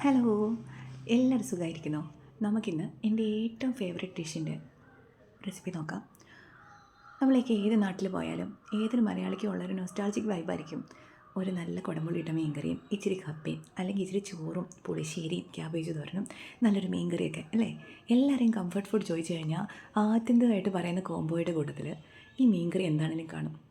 Hello എല്ലാവരും സുഖമായിരിക്കുന്നോ? നമുക്കിന്ന് എന്റെ ഏറ്റവും ഫേവറേറ്റ് ഡിഷിന്റെ റെസിപ്പി നോക്കാം. നമ്മളേക്ക് ഏത് നാട്ടിൽ പോയാലും ഏതൊരു മലയാളിക്കും ഉള്ളൊരു നൊസ്റ്റാൾജിക് വൈബായിരിക്കും ഒരു നല്ല കുടമ്പുളിയിട്ട മീൻകറിയും ഇച്ചിരി കപ്പയും അല്ലെങ്കിൽ ഇച്ചിരി ചോറും പുളിശ്ശേരിയും ക്യാബേജ് തോരനും നല്ലൊരു മീൻകറിയൊക്കെ അല്ലേ? എല്ലാവരെയും കംഫർട്ട് ഫുഡ് ചോദിച്ചു കഴിഞ്ഞാൽ ആത്യന്തികമായിട്ട് പറയുന്ന കോംബോയുടെ കൂട്ടത്തിൽ ഈ മീൻകറി എന്താണെങ്കിലും കാണും.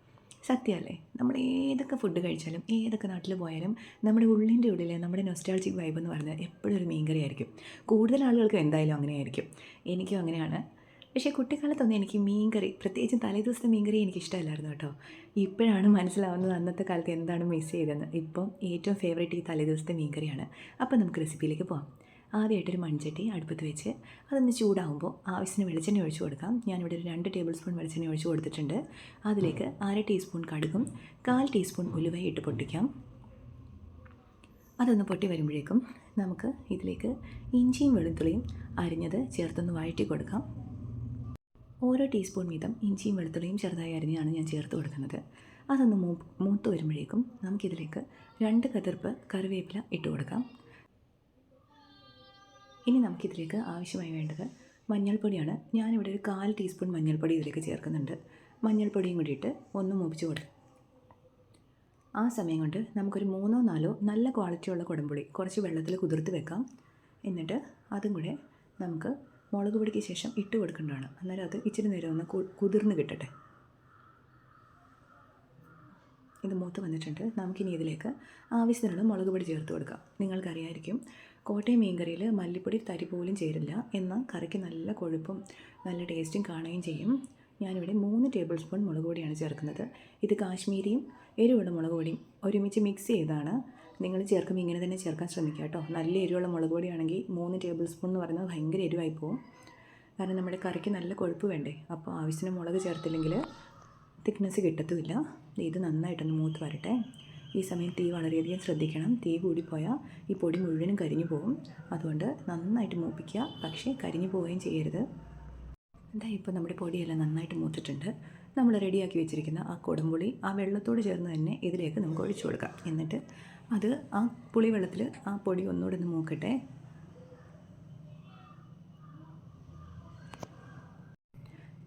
സത്യമല്ലേ? നമ്മൾ ഏതൊക്കെ ഫുഡ് കഴിച്ചാലും ഏതൊക്കെ നാട്ടിൽ പോയാലും നമ്മുടെ ഉള്ളിന്റെ ഉള്ളിൽ നമ്മുടെ നൊസ്റ്റാൾജിക് വൈബ് എന്ന് പറഞ്ഞാൽ എപ്പോഴും ഒരു മീൻകറി ആയിരിക്കും. കൂടുതൽ ആളുകൾക്ക് എന്തായാലും അങ്ങനെയായിരിക്കും. എനിക്കും അങ്ങനെയാണ്. പക്ഷേ കുട്ടിക്കാലത്തൊന്നും എനിക്ക് മീൻകറി പ്രത്യേകിച്ചും തലേ ദിവസത്തെ മീൻകറി എനിക്ക് ഇഷ്ടമല്ലായിരുന്നു കേട്ടോ. ഇപ്പോഴാണ് മനസ്സിലാവുന്നത് അന്നത്തെ കാലത്ത് എന്താണ് മിസ് ചെയ്തതെന്ന്. ഇപ്പം ഏറ്റവും ഫേവറേറ്റ് ഈ തലേ ദിവസത്തെ മീൻകറിയാണ്. അപ്പോൾ നമുക്ക് റെസിപ്പിയിലേക്ക് പോകാം ആദ്യമായിട്ടൊരു മൺചട്ടി അടുപ്പത്ത് വെച്ച് അതൊന്ന് ചൂടാകുമ്പോൾ ആവശ്യത്തിന് വെളിച്ചെണ്ണ ഒഴിച്ചു കൊടുക്കാം. ഞാനിവിടെ ഒരു രണ്ട് ടേബിൾ സ്പൂൺ വെളിച്ചെണ്ണ ഒഴിച്ചു കൊടുത്തിട്ടുണ്ട്. അതിലേക്ക് അര ടീസ്പൂൺ കടുകും കാൽ ടീസ്പൂൺ ഉലുവയും ഇട്ട് പൊട്ടിക്കാം. അതൊന്ന് പൊട്ടി വരുമ്പോഴേക്കും നമുക്ക് ഇതിലേക്ക് ഇഞ്ചിയും വെളുത്തുള്ളിയും അരിഞ്ഞത് ചേർത്തൊന്ന് വഴറ്റി കൊടുക്കാം. ഓരോ ടീസ്പൂൺ വീതം ഇഞ്ചിയും വെളുത്തുള്ളിയും ചെറുതായി അരിഞ്ഞാണ് ഞാൻ ചേർത്ത് കൊടുക്കുന്നത്. അതൊന്ന് മൂ മൂത്ത് വരുമ്പോഴേക്കും നമുക്കിതിലേക്ക് രണ്ട് കതിർപ്പ് കറിവേപ്പില ഇട്ട് കൊടുക്കാം. ഇനി നമുക്കിതിലേക്ക് ആവശ്യമായി വേണ്ടത് മഞ്ഞൾപ്പൊടിയാണ്. ഞാനിവിടെ ഒരു കാൽ ടീസ്പൂൺ മഞ്ഞൾപ്പൊടി ഇതിലേക്ക് ചേർക്കുന്നുണ്ട്. മഞ്ഞൾപ്പൊടിയും കൂടിയിട്ട് ഒന്ന് മൂപ്പിച്ച് കൊടുക്കും ആ സമയം കൊണ്ട് നമുക്കൊരു മൂന്നോ നാലോ നല്ല ക്വാളിറ്റിയുള്ള കുടംപുളി കുറച്ച് വെള്ളത്തിൽ കുതിർത്ത് വെക്കാം. എന്നിട്ട് അതും കൂടെ നമുക്ക് മുളക് പൊടിക്ക് ശേഷം ഇട്ട് കൊടുക്കേണ്ടതാണ്. അന്നേരം അത് ഇച്ചിരി നേരം ഒന്ന് കുതിർന്ന് കിട്ടട്ടെ. ഇത് മൂത്ത് വന്നിട്ടുണ്ട്. നമുക്കിനി ഇതിലേക്ക് ആവശ്യത്തിനുള്ള മുളക് പൊടി ചേർത്ത് കൊടുക്കാം. നിങ്ങൾക്കറിയായിരിക്കും കോട്ടയം മീൻകറിയിൽ മല്ലിപ്പൊടി തരി പോലും ചേരില്ല എന്നാൽ കറിക്ക് നല്ല കൊഴുപ്പും നല്ല ടേസ്റ്റും കാണുകയും ചെയ്യും. ഞാനിവിടെ മൂന്ന് ടേബിൾ സ്പൂൺ മുളക് പൊടിയാണ് ചേർക്കുന്നത്. ഇത് കാശ്മീരിയും എരിവുള്ള മുളക് പൊടിയും ഒരുമിച്ച് മിക്സ് ചെയ്താണ്. നിങ്ങൾ ചേർക്കുമ്പോൾ ഇങ്ങനെ തന്നെ ചേർക്കാൻ ശ്രമിക്കുക കേട്ടോ. നല്ല എരിവുള്ള മുളക് പൊടിയാണെങ്കിൽ മൂന്ന് ടേബിൾ സ്പൂൺ എന്ന് പറയുന്നത് ഭയങ്കര എരിവായി പോകും കാരണം നമ്മുടെ കറിക്ക് നല്ല കൊഴുപ്പ് വേണ്ടേ? അപ്പോൾ ആവശ്യത്തിന് മുളക് ചേർത്തില്ലെങ്കിൽ തിക്നെസ് കിട്ടത്തുമില്ല. ഇത് നന്നായിട്ടൊന്ന് മൂത്ത് വരട്ടെ. ഈ സമയം തീ വളരെയധികം ശ്രദ്ധിക്കണം. തീ കൂടിപ്പോയാൽ ഈ പൊടി മുഴുവനും കരിഞ്ഞു പോകും. അതുകൊണ്ട് നന്നായിട്ട് മൂപ്പിക്കുക. പക്ഷേ കരിഞ്ഞു പോവുകയും ചെയ്യരുത്. എന്താ ഇപ്പോൾ നമ്മുടെ പൊടിയെല്ലാം നന്നായിട്ട് മൂത്തിട്ടുണ്ട്. നമ്മൾ റെഡിയാക്കി വെച്ചിരിക്കുന്ന ആ കുടംപുളി ആ വെള്ളത്തോട് ചേർന്ന് തന്നെ ഇതിലേക്ക് നമുക്ക് ഒഴിച്ചു കൊടുക്കാം. എന്നിട്ട് അത് ആ പുളി വെള്ളത്തിൽ ആ പൊടി ഒന്നുകൂടെ ഒന്ന് മൂക്കട്ടെ.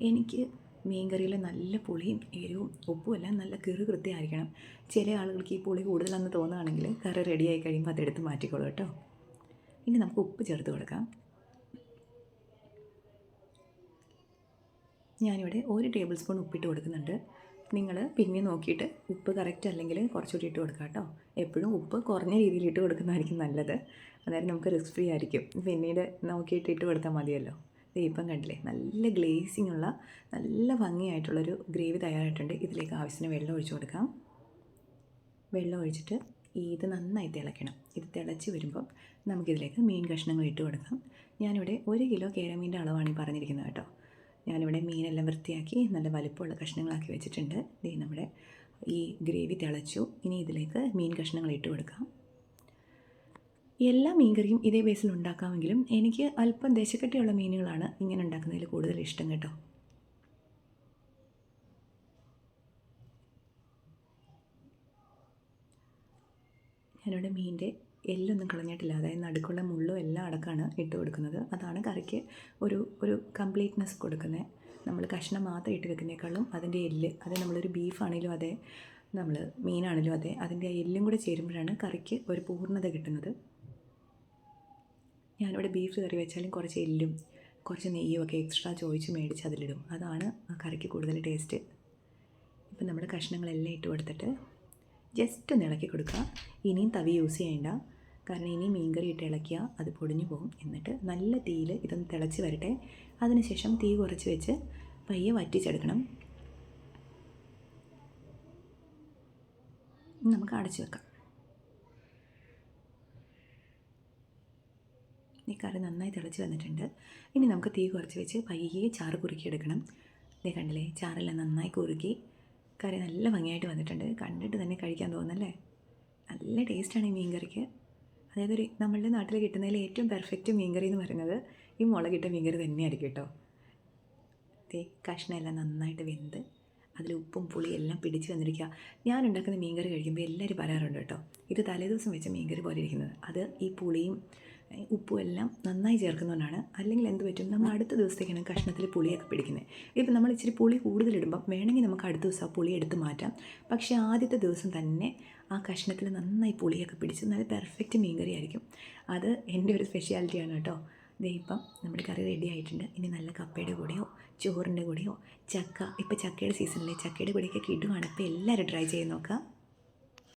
എനിക്ക് മീൻകറിയിൽ നല്ല പുളിയും എരിവും ഉപ്പും എല്ലാം നല്ല കീറ് കൃത്യമായിരിക്കണം. ചില ആളുകൾക്ക് ഈ പുളി കൂടുതലെന്ന് തോന്നുകയാണെങ്കിൽ കറി റെഡിയായി കഴിയുമ്പോൾ അതെടുത്ത് മാറ്റിക്കോളൂ കേട്ടോ. ഇനി നമുക്ക് ഉപ്പ് ചേർത്ത് കൊടുക്കാം. ഞാനിവിടെ ഒരു ടേബിൾ സ്പൂൺ ഉപ്പിട്ട് കൊടുക്കുന്നുണ്ട്. നിങ്ങൾ പിന്നെ നോക്കിയിട്ട് ഉപ്പ് കറക്റ്റ് അല്ലെങ്കിൽ കുറച്ചുകൂടി ഇട്ട് കൊടുക്കാം കേട്ടോ. എപ്പോഴും ഉപ്പ് കുറഞ്ഞ രീതിയിൽ ഇട്ട് കൊടുക്കുന്നതായിരിക്കും നല്ലത്. അന്നേരം നമുക്ക് റിസ്ക് ഫ്രീ ആയിരിക്കും. പിന്നീട് നോക്കിയിട്ട് ഇട്ട് കൊടുത്താൽ മതിയല്ലോ. ഇപ്പം കണ്ടില്ലേ? നല്ല ഗ്ലേസിംഗ് ഉള്ള നല്ല ഭംഗിയായിട്ടുള്ളൊരു ഗ്രേവി തയ്യാറായിട്ടുണ്ട്. ഇതിലേക്ക് ആവശ്യത്തിന് വെള്ളം ഒഴിച്ചു കൊടുക്കാം. വെള്ളം ഒഴിച്ചിട്ട് ഇത് നന്നായി തിളയ്ക്കണം. ഇത് തിളച്ച് വരുമ്പോൾ നമുക്കിതിലേക്ക് മീൻ കഷ്ണങ്ങൾ ഇട്ട് കൊടുക്കാം. ഞാനിവിടെ ഒരു കിലോ കേരമീന്റെ അളവാണ് ഈ പറഞ്ഞിരിക്കുന്നത് കേട്ടോ. ഞാനിവിടെ മീനെല്ലാം വൃത്തിയാക്കി നല്ല വലുപ്പമുള്ള കഷ്ണങ്ങളാക്കി വെച്ചിട്ടുണ്ട്. ദേ നമ്മുടെ ഈ ഗ്രേവി തിളച്ചു. ഇനി ഇതിലേക്ക് മീൻ കഷ്ണങ്ങൾ ഇട്ട് കൊടുക്കാം. എല്ലാ മീൻകറിയും ഇതേ ബേസിൽ ഉണ്ടാക്കാമെങ്കിലും എനിക്ക് അല്പം ദശക്കട്ടിയുള്ള മീനുകളാണ് ഇങ്ങനെ ഉണ്ടാക്കുന്നതിൽ കൂടുതൽ ഇഷ്ടം കേട്ടോ. ഞാനിവിടെ മീനിന്റെ എല്ലൊന്നും കളഞ്ഞിട്ടില്ല. അതായത് നടുക്കുള്ള മുള്ളും എല്ലാം അടക്കമാണ് ഇട്ട് കൊടുക്കുന്നത്. അതാണ് കറിക്ക് ഒരു ഒരു കംപ്ലീറ്റ്നെസ് കൊടുക്കുന്നത്. നമ്മൾ കഷ്ണം മാത്രം ഇട്ട് വെക്കുന്നേക്കാളും അതിന്റെ എല്ല് അത് നമ്മളൊരു ബീഫാണെങ്കിലും അതെ നമ്മൾ മീനാണെങ്കിലും അതെ അതിന്റെ എല്ലും കൂടെ ചേരുമ്പോഴാണ് കറിക്ക് ഒരു പൂർണത കിട്ടുന്നത്. ഞാനിവിടെ ബീഫ് കറി വെച്ചാലും കുറച്ച് എല്ലും കുറച്ച് നെയ്യും ഒക്കെ എക്സ്ട്രാ ചോദിച്ച് മേടിച്ച് അതിലിടും. അതാണ് ആ കറിക്ക് കൂടുതൽ ടേസ്റ്റ് ഇപ്പം നമ്മുടെ കഷ്ണങ്ങളെല്ലാം ഇട്ട് കൊടുത്തിട്ട് ജസ്റ്റ് ഒന്ന് ഇളക്കി കൊടുക്കുക. ഇനിയും തവി യൂസ് ചെയ്യേണ്ട. കാരണം ഇനി മീൻകറി ഇട്ട് ഇളക്കിയാൽ അത് പൊടിഞ്ഞു പോകും. എന്നിട്ട് നല്ല തീയിൽ ഇതൊന്ന് തിളച്ച് വരട്ടെ. അതിനുശേഷം തീ കുറച്ച് വെച്ച് പയ്യെ വറ്റിച്ചെടുക്കണം. നമുക്ക് അടച്ചു വെക്കാം. ഈ കറി നന്നായി തിളച്ച് വന്നിട്ടുണ്ട്. ഇനി നമുക്ക് തീ കുറച്ച് വെച്ച് പയ്യെ ചാറ് കുറുക്കിയെടുക്കണം. ഇതേ കണ്ടില്ലേ ചാറെല്ലാം നന്നായി കുറുക്കി. കറി നല്ല ഭംഗിയായിട്ട് വന്നിട്ടുണ്ട്. കണ്ടിട്ട് തന്നെ കഴിക്കാൻ തോന്നുന്നല്ലേ? നല്ല ടേസ്റ്റാണ് ഈ മീൻകറിക്ക്. അതായത് ഒരു നമ്മളുടെ നാട്ടിൽ കിട്ടുന്നതിൽ ഏറ്റവും പെർഫെക്റ്റ് മീൻകറി എന്ന് പറയുന്നത് ഈ മുളകിട്ട മീൻകറി തന്നെയായിരിക്കും കേട്ടോ. തേ കഷ്ണമെല്ലാം നന്നായിട്ട് വെന്ത് അതിൽ ഉപ്പും പുളിയും എല്ലാം പിടിച്ച് വന്നിരിക്കുക. ഞാൻ ഉണ്ടാക്കുന്ന മീൻകറി കഴിക്കുമ്പോൾ എല്ലാവരും പറയാറുണ്ട് കേട്ടോ ഇത് തലേദിവസം വെച്ച മീൻകറി പോലെ ഇരിക്കുന്നത്. അത് ഈ പുളിയും ഉപ്പും എല്ലാം നന്നായി ചേർക്കുന്നതുകൊണ്ടാണ് അല്ലെങ്കിൽ എന്ത് പറ്റും? നമ്മൾ അടുത്ത ദിവസത്തേക്കാണ് കഷ്ണത്തിൽ പുളിയൊക്കെ പിടിക്കുന്നത്. ഇപ്പം നമ്മൾ ഇച്ചിരി പുളി കൂടുതലിടുമ്പം വേണമെങ്കിൽ നമുക്ക് അടുത്ത ദിവസം ആ പുളി എടുത്ത് മാറ്റാം. പക്ഷേ ആദ്യത്തെ ദിവസം തന്നെ ആ കഷ്ണത്തിൽ നന്നായി പുളിയൊക്കെ പിടിച്ച് നല്ല പെർഫെക്റ്റ് മീൻകറി ആയിരിക്കും. അത് എന്റെ ഒരു സ്പെഷ്യാലിറ്റിയാണ് കേട്ടോ. ദേ ഇപ്പം നമ്മുടെ കറി റെഡി ആയിട്ടുണ്ട്. ഇനി നല്ല കപ്പയുടെ കൂടെയോ ചോറിന്റെ കൂടെയോ ചക്ക ഇപ്പം ചക്കയുടെ സീസണിലെ ചക്കയുടെ കൂടെയൊക്കെ കിടുവാണ്. ഇപ്പോൾ എല്ലാവരും ട്രൈ ചെയ്ത് നോക്കാം.